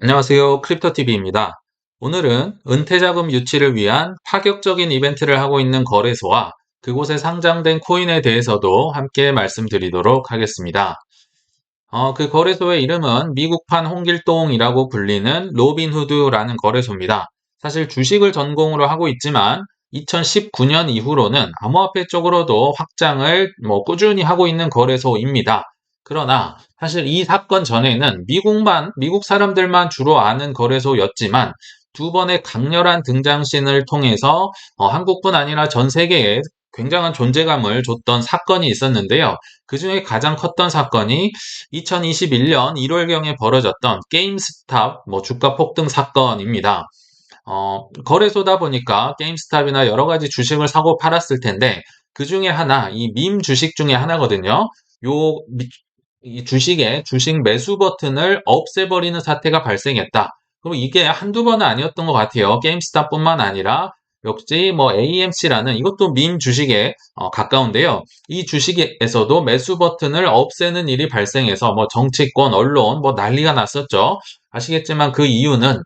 안녕하세요. 크립토TV입니다. 오늘은 은퇴자금 유치를 위한 파격적인 이벤트를 하고 있는 거래소와 그곳에 상장된 코인에 대해서도 함께 말씀드리도록 하겠습니다. 어, 그 거래소의 이름은 미국판 홍길동이라고 불리는 로빈후드라는 거래소입니다. 사실 주식을 전공으로 하고 있지만 2019년 이후로는 암호화폐 쪽으로도 확장을 뭐 꾸준히 하고 있는 거래소입니다. 그러나 사실 이 사건 전에는 미국만, 미국 사람들만 주로 아는 거래소였지만 두 번의 강렬한 등장신을 통해서 어, 한국뿐 아니라 전 세계에 굉장한 존재감을 줬던 사건이 있었는데요. 그 중에 가장 컸던 사건이 2021년 1월경에 벌어졌던 게임스탑 뭐 주가 폭등 사건입니다. 어, 거래소다 보니까 게임스탑이나 여러 가지 주식을 사고 팔았을 텐데 그 중에 하나, 이 밈 주식 중에 하나거든요. 요 이 주식의 주식 매수 버튼을 없애버리는 사태가 발생했다. 그럼 이게 한두 번은 아니었던 것 같아요. 게임스탑뿐만 아니라 역시 뭐 AMC라는 이것도 밈 주식에 어, 가까운데요. 이 주식에서도 매수 버튼을 없애는 일이 발생해서 뭐 정치권, 언론 뭐 난리가 났었죠. 아시겠지만 그 이유는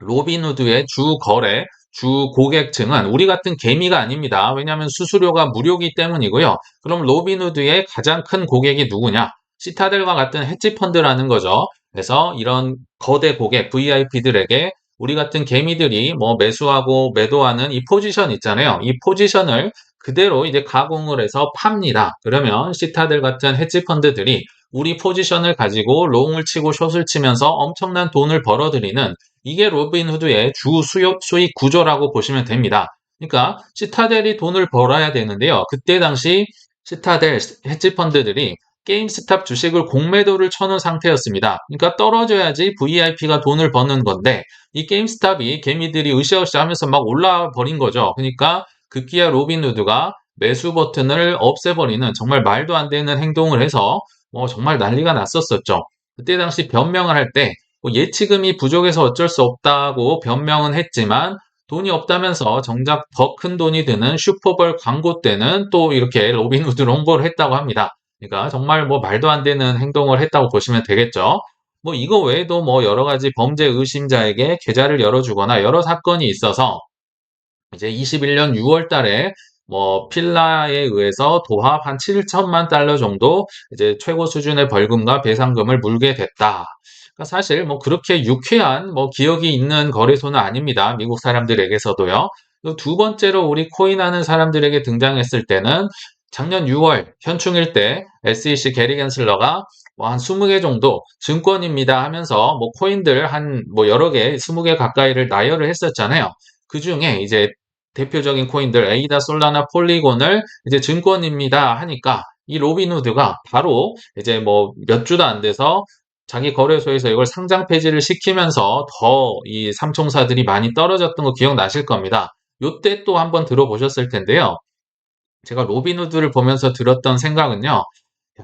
로빈후드의 주 거래, 주 고객층은 우리 같은 개미가 아닙니다. 왜냐하면 수수료가 무료이기 때문이고요. 그럼 로빈후드의 가장 큰 고객이 누구냐? 시타델과 같은 헤지펀드라는 거죠. 그래서 이런 거대 고객, VIP들에게 우리 같은 개미들이 뭐 매수하고 매도하는 이 포지션 있잖아요. 이 포지션을 그대로 이제 가공을 해서 팝니다. 그러면 시타델 같은 헤지펀드들이 우리 포지션을 가지고 롱을 치고 숏을 치면서 엄청난 돈을 벌어들이는 이게 로빈후드의 주 수요, 수익 구조라고 보시면 됩니다. 그러니까 시타델이 돈을 벌어야 되는데요. 그때 당시 시타델 헤지펀드들이 게임스탑 주식을 공매도를 쳐놓은 상태였습니다. 그러니까 떨어져야지 VIP가 돈을 버는 건데 이 게임스탑이 개미들이 으쌰으쌰 하면서 막 올라와 버린 거죠. 그러니까 급기야 로빈후드가 매수 버튼을 없애버리는 정말 말도 안 되는 행동을 해서 뭐 정말 난리가 났었었죠. 그때 당시 변명을 할때 뭐 예치금이 부족해서 어쩔 수 없다고 변명은 했지만 돈이 없다면서 정작 더 큰 돈이 드는 슈퍼볼 광고 때는 또 이렇게 로빈후드를 홍보를 했다고 합니다. 그러니까 정말 뭐 말도 안 되는 행동을 했다고 보시면 되겠죠. 뭐 이거 외에도 뭐 여러 가지 범죄 의심자에게 계좌를 열어주거나 여러 사건이 있어서 이제 21년 6월 달에 뭐 필라에 의해서 도합 한 7천만 달러 정도 이제 최고 수준의 벌금과 배상금을 물게 됐다. 그러니까 사실 뭐 그렇게 유쾌한 뭐 기억이 있는 거래소는 아닙니다. 미국 사람들에게서도요. 두 번째로 우리 코인하는 사람들에게 등장했을 때는 작년 6월 현충일 때 SEC 게리 겐슬러가 뭐 한 20개 정도 증권입니다 하면서 뭐 코인들 한 뭐 여러 개, 20개 가까이를 나열을 했었잖아요. 그 중에 이제 대표적인 코인들 에이다, 솔라나, 폴리곤을 이제 증권입니다 하니까 이 로빈후드가 바로 이제 뭐 몇 주도 안 돼서 자기 거래소에서 이걸 상장 폐지를 시키면서 더 이 삼총사들이 많이 떨어졌던 거 기억나실 겁니다. 요때 또 한번 들어보셨을 텐데요. 제가 로빈후드를 보면서 들었던 생각은요.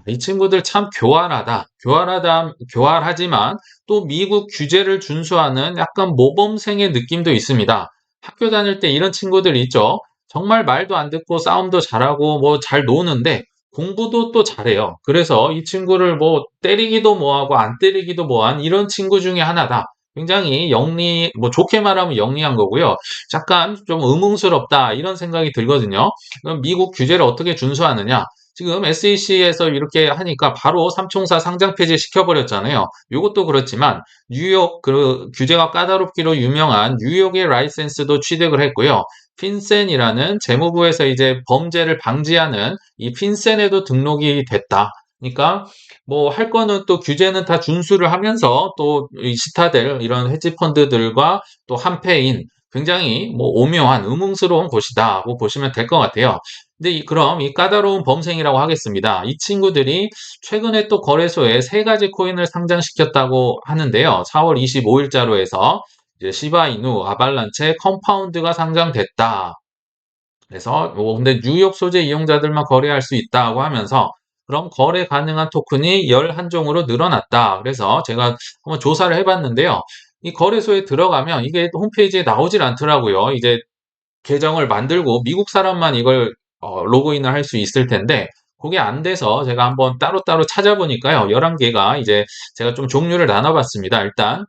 이 친구들 참 교활하다. 교활하다, 교활하지만 또 미국 규제를 준수하는 약간 모범생의 느낌도 있습니다. 학교 다닐 때 이런 친구들 있죠. 정말 말도 안 듣고 싸움도 잘하고 뭐 잘 노는데 공부도 또 잘해요. 그래서 이 친구를 뭐 때리기도 뭐하고 안 때리기도 뭐한 이런 친구 중에 하나다. 굉장히 영리, 뭐 좋게 말하면 영리한 거고요. 약간 좀 의문스럽다 이런 생각이 들거든요. 그럼 미국 규제를 어떻게 준수하느냐? 지금 SEC에서 이렇게 하니까 바로 삼총사 상장 폐지 시켜버렸잖아요. 이것도 그렇지만 뉴욕 그 규제가 까다롭기로 유명한 뉴욕의 라이센스도 취득을 했고요. 핀센이라는 재무부에서 이제 범죄를 방지하는 이 핀센에도 등록이 됐다. 그러니까 뭐 할 거는 또 규제는 다 준수를 하면서 또 시타델 이런 헤지 펀드들과 또 한패인 굉장히 뭐 오묘한 의문스러운 곳이다고 보시면 될 것 같아요. 근데 이, 그럼 이 까다로운 범생이라고 하겠습니다. 이 친구들이 최근에 또 거래소에 세 가지 코인을 상장시켰다고 하는데요. 4월 25일자로 해서 이제 시바이누, 아발란체, 컴파운드가 상장됐다. 그래서 뭐 근데 뉴욕 소재 이용자들만 거래할 수 있다고 하면서 그럼 거래 가능한 토큰이 11종으로 늘어났다. 그래서 제가 한번 조사를 해봤는데요. 이 거래소에 들어가면 이게 홈페이지에 나오질 않더라고요. 이제 계정을 만들고 미국 사람만 이걸 어, 로그인을 할 수 있을 텐데 그게 안 돼서 제가 한번 따로따로 찾아보니까요. 11개가 이제 제가 좀 종류를 나눠봤습니다. 일단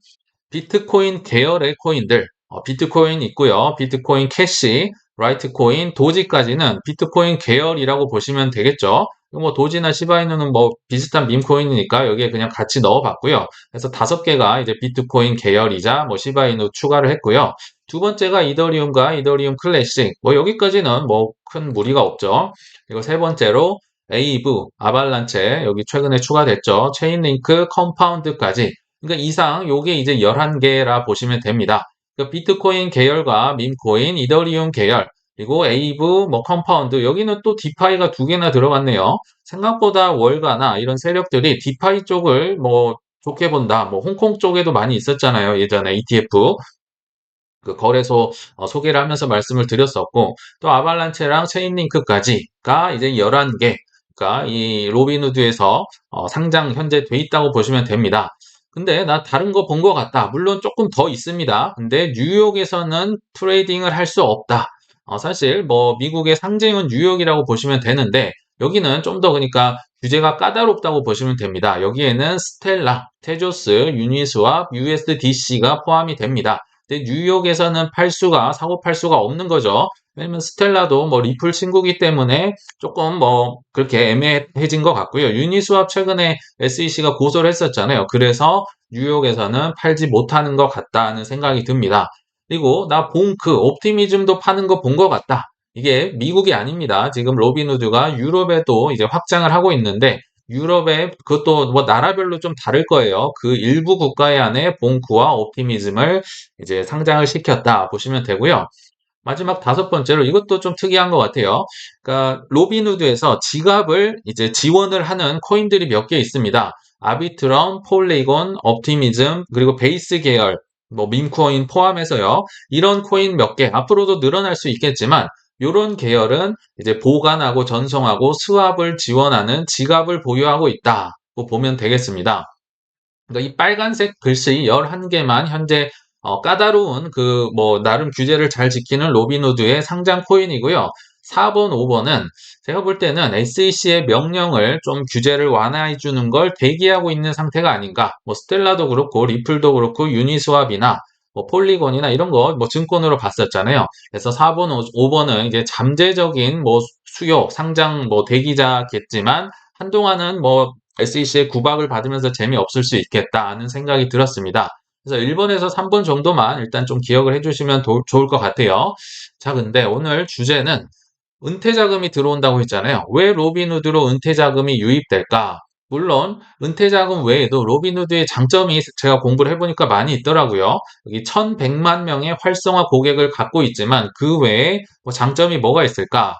비트코인 계열의 코인들, 어, 비트코인 있고요. 비트코인 캐시, 라이트코인, 도지까지는 비트코인 계열이라고 보시면 되겠죠. 뭐 도지나 시바이누는 뭐 비슷한 밈코인이니까 여기에 그냥 같이 넣어봤고요. 그래서 다섯 개가 이제 비트코인 계열이자 뭐 시바이누 추가를 했고요. 두 번째가 이더리움과 이더리움 클래식. 뭐 여기까지는 뭐 큰 무리가 없죠. 그리고 세 번째로 에이브, 아발란체 여기 최근에 추가됐죠. 체인링크, 컴파운드까지. 그러니까 이상 요게 이제 11개라 보시면 됩니다. 그 비트코인 계열과 밈코인, 이더리움 계열, 그리고 에이브, 뭐 컴파운드 여기는 또 디파이가 두 개나 들어갔네요. 생각보다 월가나 이런 세력들이 디파이 쪽을 뭐 좋게 본다. 뭐 홍콩 쪽에도 많이 있었잖아요. 예전에 ETF. 그 거래소 어, 소개를 하면서 말씀을 드렸었고 또 아발란체랑 체인링크까지가 이제 11개 그러니까 이 로빈후드에서 어, 상장 현재 돼 있다고 보시면 됩니다. 근데 나 다른 거 본 것 같다. 물론 조금 더 있습니다. 근데 뉴욕에서는 트레이딩을 할 수 없다. 어, 사실 뭐 미국의 상징은 뉴욕이라고 보시면 되는데 여기는 좀 더 그러니까 규제가 까다롭다고 보시면 됩니다. 여기에는 스텔라, 테조스, 유니스와 USDC가 포함이 됩니다. 뉴욕에서는 팔 수가 사고 팔 수가 없는 거죠. 왜냐면 스텔라도 뭐 리플 친구기 때문에 조금 뭐 그렇게 애매해진 것 같고요. 유니스왑 최근에 SEC가 고소를 했었잖아요. 그래서 뉴욕에서는 팔지 못하는 것 같다는 생각이 듭니다. 그리고 나 봉크, 옵티미즘도 파는 거 본 것 같다. 이게 미국이 아닙니다. 지금 로빈후드가 유럽에도 이제 확장을 하고 있는데 유럽에 그것도 뭐 나라별로 좀 다를 거예요. 그 일부 국가의 안에 봉크와 옵티미즘을 이제 상장을 시켰다 보시면 되고요. 마지막 다섯 번째로 이것도 좀 특이한 것 같아요. 그러니까 로빈후드에서 지갑을 이제 지원을 하는 코인들이 몇 개 있습니다. 아비트럼, 폴리곤, 옵티미즘, 그리고 베이스 계열, 뭐 밈코인 포함해서요. 이런 코인 몇 개 앞으로도 늘어날 수 있겠지만 이런 계열은 이제 보관하고 전송하고 스왑을 지원하는 지갑을 보유하고 있다고 보면 되겠습니다. 그러니까 이 빨간색 글씨 11개만 현재 어, 까다로운 그 뭐 나름 규제를 잘 지키는 로빈후드의 상장 코인이고요. 4번, 5번은 제가 볼 때는 SEC의 명령을 좀 규제를 완화해 주는 걸 대기하고 있는 상태가 아닌가. 뭐 스텔라도 그렇고 리플도 그렇고 유니스왑이나 뭐 폴리곤이나 이런 거 뭐 증권으로 봤었잖아요. 그래서 4번, 5번은 이제 잠재적인 뭐 수요, 상장 뭐 대기자겠지만 한동안은 뭐 SEC의 구박을 받으면서 재미없을 수 있겠다 하는 생각이 들었습니다. 그래서 1번에서 3번 정도만 일단 좀 기억을 해주시면 도, 좋을 것 같아요. 자, 근데 오늘 주제는 은퇴 자금이 들어온다고 했잖아요. 왜 로빈후드로 은퇴 자금이 유입될까? 물론 은퇴 자금 외에도 로빈후드의 장점이 제가 공부를 해보니까 많이 있더라고요. 여기 1100만 명의 활성화 고객을 갖고 있지만 그 외에 뭐 장점이 뭐가 있을까?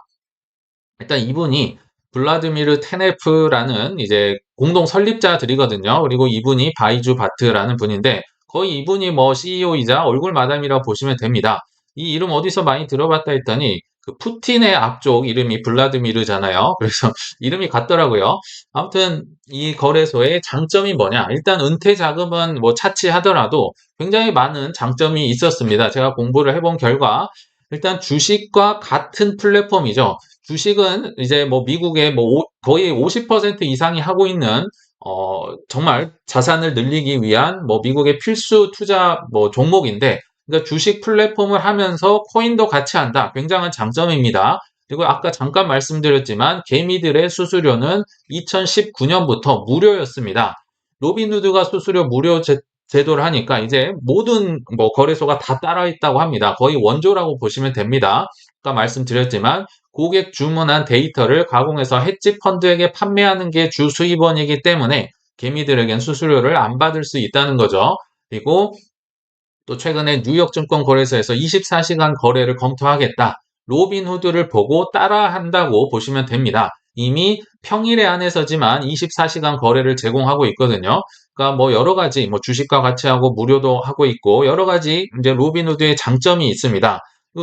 일단 이분이 블라드미르 테네프라는 이제 공동 설립자들이거든요. 그리고 이분이 바이주 바트라는 분인데 거의 이분이 뭐 CEO이자 얼굴 마담이라고 보시면 됩니다. 이 이름 어디서 많이 들어봤다 했더니 그 푸틴의 앞쪽 이름이 블라드미르잖아요. 그래서 이름이 같더라고요. 아무튼 이 거래소의 장점이 뭐냐? 일단 은퇴 자금은 뭐 차치하더라도 굉장히 많은 장점이 있었습니다. 제가 공부를 해본 결과 일단 주식과 같은 플랫폼이죠. 주식은 이제 뭐 미국의 뭐 거의 50% 이상이 하고 있는 어, 정말 자산을 늘리기 위한 뭐 미국의 필수 투자 뭐 종목인데 그러니까 주식 플랫폼을 하면서 코인도 같이 한다. 굉장한 장점입니다. 그리고 아까 잠깐 말씀드렸지만 개미들의 수수료는 2019년부터 무료였습니다. 로빈후드가 수수료 무료 제, 제도를 하니까 이제 모든 뭐 거래소가 다 따라 있다고 합니다. 거의 원조라고 보시면 됩니다. 아까 말씀드렸지만 고객 주문한 데이터를 가공해서 헤지 펀드에게 판매하는 게 주 수입원이기 때문에 개미들에겐 수수료를 안 받을 수 있다는 거죠. 그리고 또 최근에 뉴욕 증권 거래소에서 24시간 거래를 검토하겠다. 로빈후드를 보고 따라한다고 보시면 됩니다. 이미 평일에 한해서지만 24시간 거래를 제공하고 있거든요. 그러니까 뭐 여러 가지 뭐 주식과 같이 하고 무료도 하고 있고 여러 가지 이제 로빈후드의 장점이 있습니다.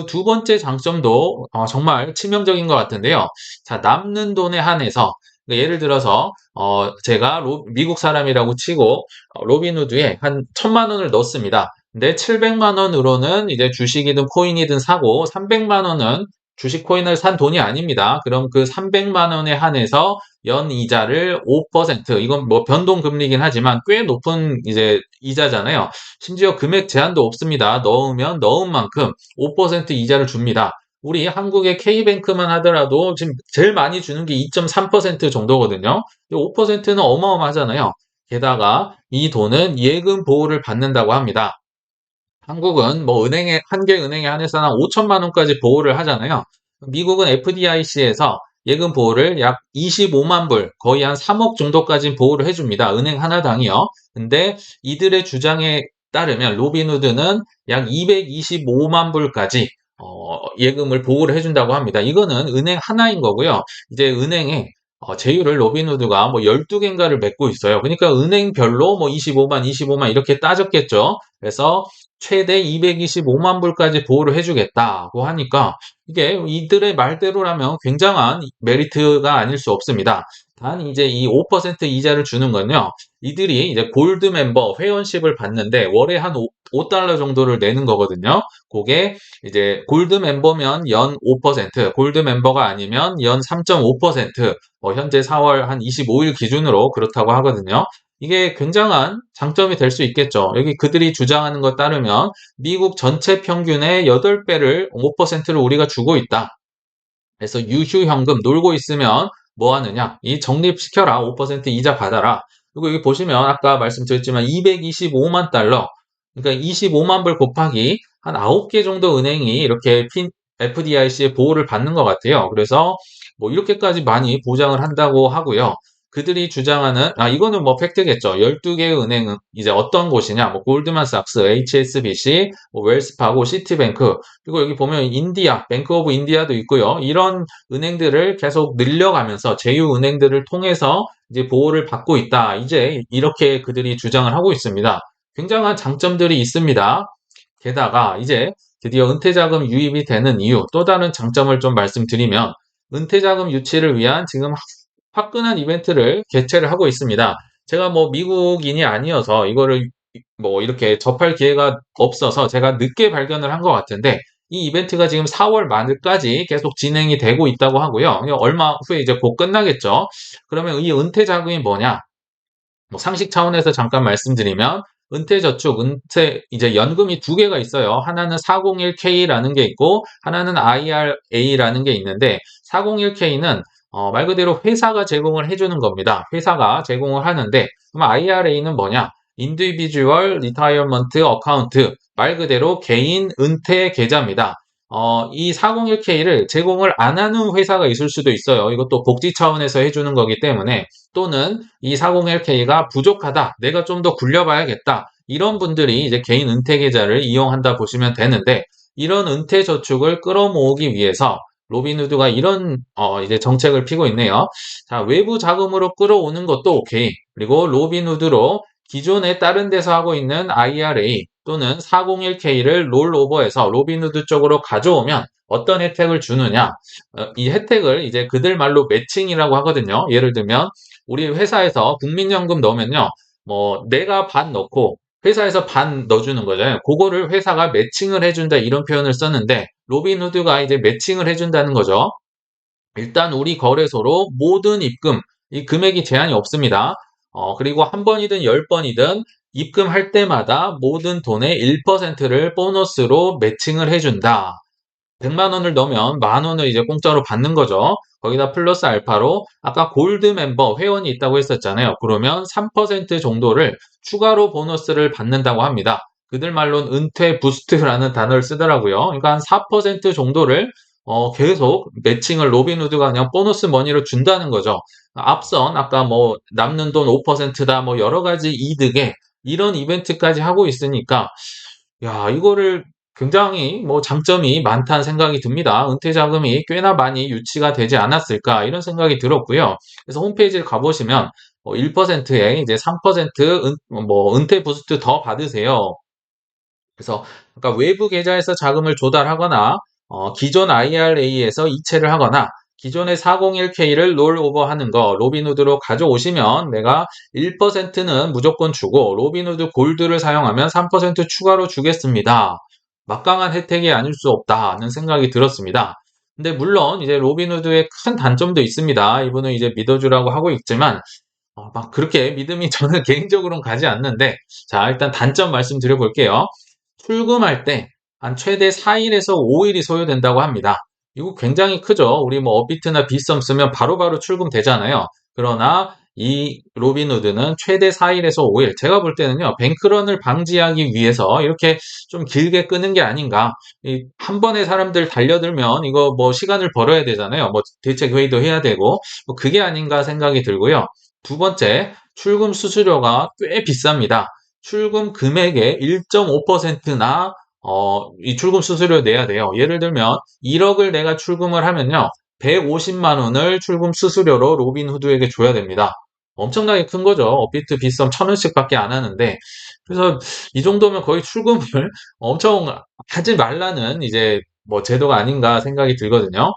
두 번째 장점도 어, 정말 치명적인 것 같은데요. 자, 남는 돈에 한해서 그러니까 예를 들어서 어, 제가 로, 미국 사람이라고 치고 어, 로빈후드에 한 천만 원을 넣습니다. 근데 700만 원으로는 이제 주식이든 코인이든 사고 300만 원은 주식 코인을 산 돈이 아닙니다. 그럼 그 300만 원에 한해서 연 이자를 5% 이건 뭐 변동 금리긴 하지만 꽤 높은 이제 이자잖아요. 심지어 금액 제한도 없습니다. 넣으면 넣은 만큼 5% 이자를 줍니다. 우리 한국의 K뱅크만 하더라도 지금 제일 많이 주는 게 2.3% 정도거든요. 5%는 어마어마하잖아요. 게다가 이 돈은 예금 보호를 받는다고 합니다. 한국은 뭐 은행에 한 개 은행에 한해서 한 5천만 원까지 보호를 하잖아요. 미국은 FDIC에서 예금 보호를 약 25만 불, 거의 한 3억 정도까지 보호를 해줍니다. 은행 하나당이요. 근데 이들의 주장에 따르면 로빈후드는 약 225만 불까지 어, 예금을 보호를 해준다고 합니다. 이거는 은행 하나인 거고요. 이제 은행에 어, 제휴를 로빈후드가 뭐 12개인가를 맺고 있어요. 그러니까 은행별로 뭐 25만, 25만 이렇게 따졌겠죠. 그래서 최대 225만 불까지 보호를 해주겠다고 하니까 이게 이들의 말대로라면 굉장한 메리트가 아닐 수 없습니다. 단 이제 이 5% 이자를 주는 건요. 이들이 이제 골드 멤버 회원십을 받는데 월에 한 5, 달러 정도를 내는 거거든요. 그게 이제 골드 멤버면 연 5%, 골드 멤버가 아니면 연 3.5%, 뭐 현재 4월 한 25일 기준으로 그렇다고 하거든요. 이게 굉장한 장점이 될 수 있겠죠. 여기 그들이 주장하는 것 따르면 미국 전체 평균의 8배를 5%를 우리가 주고 있다. 그래서 유휴 현금 놀고 있으면 뭐 하느냐? 이 적립시켜라. 5% 이자 받아라. 그리고 여기 보시면 아까 말씀드렸지만 225만 달러. 그러니까 25만 불 곱하기 한 9개 정도 은행이 이렇게 FDIC의 보호를 받는 것 같아요. 그래서 뭐 이렇게까지 많이 보장을 한다고 하고요. 그들이 주장하는 아 이거는 뭐 팩트겠죠. 12개의 은행은 이제 어떤 곳이냐? 뭐 골드만삭스, HSBC, 뭐 웰스파고, 시티뱅크 그리고 여기 보면 인디아, 뱅크 오브 인디아도 있고요. 이런 은행들을 계속 늘려가면서 제휴 은행들을 통해서 이제 보호를 받고 있다. 이제 이렇게 그들이 주장을 하고 있습니다. 굉장한 장점들이 있습니다. 게다가 이제 드디어 은퇴자금 유입이 되는 이유 또 다른 장점을 좀 말씀드리면 은퇴자금 유치를 위한 지금 화끈한 이벤트를 개최를 하고 있습니다. 제가 뭐 미국인이 아니어서 이거를 뭐 이렇게 접할 기회가 없어서 제가 늦게 발견을 한 것 같은데 이 이벤트가 지금 4월 말까지 계속 진행이 되고 있다고 하고요. 얼마 후에 이제 곧 끝나겠죠. 그러면 이 은퇴 자금이 뭐냐? 뭐 상식 차원에서 잠깐 말씀드리면 은퇴저축, 은퇴 이제 연금이 두 개가 있어요. 하나는 401k라는 게 있고 하나는 IRA라는 게 있는데 401k는 어, 말 그대로 회사가 제공을 해주는 겁니다. 회사가 제공을 하는데 그럼 IRA는 뭐냐? Individual Retirement Account 말 그대로 개인 은퇴 계좌입니다. 어, 이 401k를 제공을 안 하는 회사가 있을 수도 있어요. 이것도 복지 차원에서 해주는 거기 때문에 또는 이 401k가 부족하다. 내가 좀 더 굴려봐야겠다. 이런 분들이 이제 개인 은퇴 계좌를 이용한다 보시면 되는데 이런 은퇴 저축을 끌어모으기 위해서 로빈후드가 이런 어, 이제 정책을 피고 있네요. 자, 외부 자금으로 끌어오는 것도 오케이. 그리고 로빈후드로 기존에 다른 데서 하고 있는 IRA 또는 401k를 롤오버해서 로빈후드 쪽으로 가져오면 어떤 혜택을 주느냐? 어, 이 혜택을 이제 그들 말로 매칭이라고 하거든요. 예를 들면 우리 회사에서 국민연금 넣으면요. 뭐 내가 반 넣고 회사에서 반 넣어주는 거잖아요. 그거를 회사가 매칭을 해준다 이런 표현을 썼는데 로빈후드가 이제 매칭을 해준다는 거죠. 일단 우리 거래소로 모든 입금, 이 금액이 제한이 없습니다. 어, 그리고 한 번이든 열 번이든 입금할 때마다 모든 돈의 1%를 보너스로 매칭을 해준다. 100만 원을 넣으면 만 원을 이제 공짜로 받는 거죠. 거기다 플러스 알파로 아까 골드 멤버 회원이 있다고 했었잖아요. 그러면 3% 정도를 추가로 보너스를 받는다고 합니다. 그들 말로는 은퇴 부스트라는 단어를 쓰더라고요. 그러니까 한 4% 정도를 어, 계속 매칭을 로빈후드가 그냥 보너스 머니로 준다는 거죠. 앞선 아까 뭐 남는 돈 5%다 뭐 여러 가지 이득에 이런 이벤트까지 하고 있으니까 야 이거를 굉장히 뭐 장점이 많다는 생각이 듭니다. 은퇴 자금이 꽤나 많이 유치가 되지 않았을까 이런 생각이 들었고요. 그래서 홈페이지를 가보시면 1%에 뭐 이제 3% 은, 뭐 은퇴 부스트 더 받으세요. 그래서 그러니까 외부 계좌에서 자금을 조달하거나 어, 기존 IRA에서 이체를 하거나 기존의 401k를 롤오버하는 거 로빈후드로 가져오시면 내가 1%는 무조건 주고 로빈후드 골드를 사용하면 3% 추가로 주겠습니다. 막강한 혜택이 아닐 수 없다는 생각이 들었습니다. 근데 물론 이제 로빈후드의 큰 단점도 있습니다. 이분은 이제 믿어주라고 하고 있지만 어, 막 그렇게 믿음이 저는 개인적으로는 가지 않는데 자 일단 단점 말씀드려 볼게요. 출금할 때 한 최대 4일에서 5일이 소요된다고 합니다. 이거 굉장히 크죠. 우리 뭐 업비트나 비썸 쓰면 바로바로 출금되잖아요. 그러나 이 로빈후드는 최대 4일에서 5일. 제가 볼 때는요, 뱅크런을 방지하기 위해서 이렇게 좀 길게 끄는 게 아닌가. 이한 번에 사람들 달려들면 이거 뭐 시간을 벌어야 되잖아요. 뭐 대책 회의도 해야 되고, 뭐 그게 아닌가 생각이 들고요. 두 번째, 출금 수수료가 꽤 비쌉니다. 출금 금액의 1.5%나 어, 이 출금 수수료 내야 돼요. 예를 들면 1억을 내가 출금을 하면요. 150만 원을 출금 수수료로 로빈후드에게 줘야 됩니다. 엄청나게 큰 거죠. 업비트 비썸 천 원씩밖에 안 하는데 그래서 이 정도면 거의 출금을 엄청 하지 말라는 이제 뭐 제도가 아닌가 생각이 들거든요.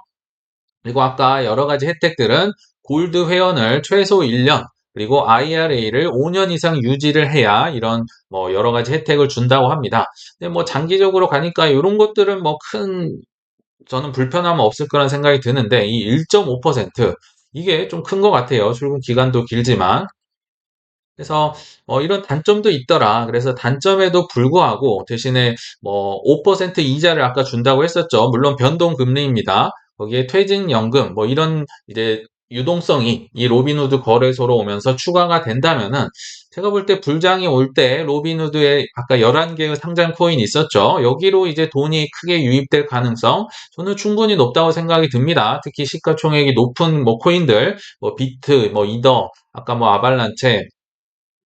그리고 아까 여러 가지 혜택들은 골드 회원을 최소 1년 그리고 IRA를 5년 이상 유지를 해야 이런 뭐 여러 가지 혜택을 준다고 합니다. 근데 뭐 장기적으로 가니까 이런 것들은 뭐 큰 저는 불편함은 없을 거란 생각이 드는데 이 1.5% 이게 좀 큰 것 같아요. 출근 기간도 길지만 그래서 뭐 이런 단점도 있더라. 그래서 단점에도 불구하고 대신에 뭐 5% 이자를 아까 준다고 했었죠. 물론 변동 금리입니다. 거기에 퇴직연금 뭐 이런 이제 유동성이 이 로빈후드 거래소로 오면서 추가가 된다면은 제가 볼 때 불장이 올 때 로빈후드에 아까 11개의 상장 코인이 있었죠. 여기로 이제 돈이 크게 유입될 가능성 저는 충분히 높다고 생각이 듭니다. 특히 시가총액이 높은 뭐 코인들 뭐 비트, 뭐 이더, 아까 뭐 아발란체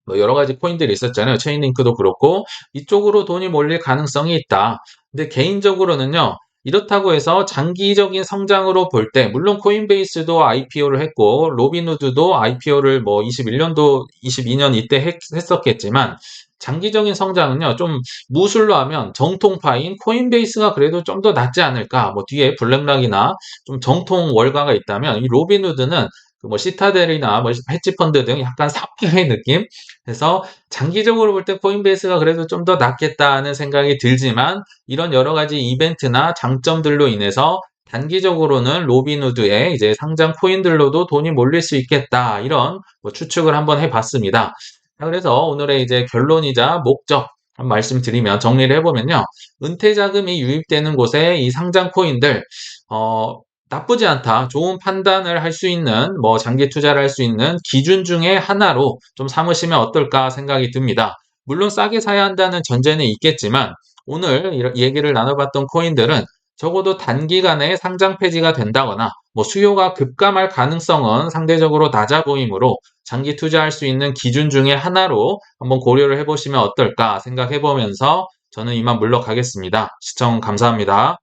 뭐 여러 가지 코인들이 있었잖아요. 체인링크도 그렇고 이쪽으로 돈이 몰릴 가능성이 있다. 근데 개인적으로는요. 이렇다고 해서 장기적인 성장으로 볼 때 물론 코인베이스도 IPO를 했고 로빈후드도 IPO를 뭐 21년도 22년 이때 했, 했었겠지만 장기적인 성장은요 좀 무술로 하면 정통파인 코인베이스가 그래도 좀 더 낫지 않을까. 뭐 뒤에 블랙락이나 좀 정통 월가가 있다면 이 로빈후드는 그 뭐 시타델이나 뭐 헤지펀드 등 약간 사파의 느낌 그래서 장기적으로 볼 때 코인베이스가 그래도 좀 더 낫겠다는 생각이 들지만 이런 여러 가지 이벤트나 장점들로 인해서 단기적으로는 로빈후드의 이제 상장 코인들로도 돈이 몰릴 수 있겠다 이런 뭐 추측을 한번 해봤습니다. 그래서 오늘의 이제 결론이자 목적 한 말씀드리면 정리를 해보면요. 은퇴 자금이 유입되는 곳에 이 상장 코인들 어, 나쁘지 않다. 좋은 판단을 할 수 있는, 뭐, 장기 투자를 할 수 있는 기준 중에 하나로 좀 삼으시면 어떨까 생각이 듭니다. 물론 싸게 사야 한다는 전제는 있겠지만, 오늘 얘기를 나눠봤던 코인들은 적어도 단기간에 상장 폐지가 된다거나, 뭐, 수요가 급감할 가능성은 상대적으로 낮아 보이므로 장기 투자할 수 있는 기준 중에 하나로 한번 고려를 해보시면 어떨까 생각해보면서 저는 이만 물러가겠습니다. 시청 감사합니다.